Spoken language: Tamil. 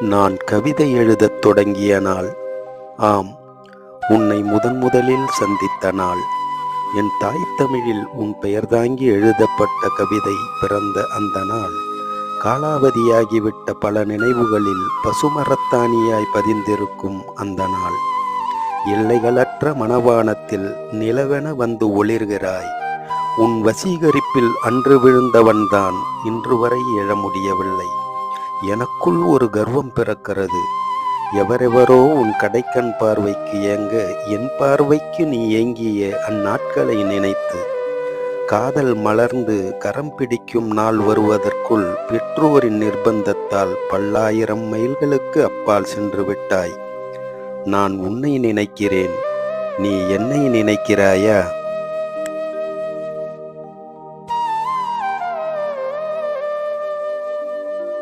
நான் கவிதை எழுதத் தொடங்கிய நாள். ஆம் உன்னை முதன் முதலில் சந்தித்த நாள். என் தாய் தமிழில் உன் பெயர் தாங்கி எழுதப்பட்ட கவிதை பிறந்த அந்த நாள். காலாவதியாகிவிட்ட பல நினைவுகளில் பசுமரத்தானியாய் பதிந்திருக்கும் அந்த நாள். எல்லைகளற்ற மணவானத்தில் நிலவென வந்து ஒளிர்கிறாய். உன் வசீகரிப்பில் அன்று விழுந்தவன்தான் இன்று வரை எழ முடியவில்லை. எனக்குள் ஒரு கர்வம் பிறக்கிறது. எவரெவரோ உன் கடைக்கண் பார்வைக்கு ஏங்க என் பார்வைக்கு நீ ஏங்கிய அந்நாட்களை நினைத்து. காதல் மலர்ந்து கரம் பிடிக்கும் நாள் வருவதற்குள் பெற்றோரின் நிர்பந்தத்தால் பல்லாயிரம் மைல்களுக்கு அப்பால் சென்று விட்டாய். நான் உன்னை நினைக்கிறேன். நீ என்னை நினைக்கிறாயா?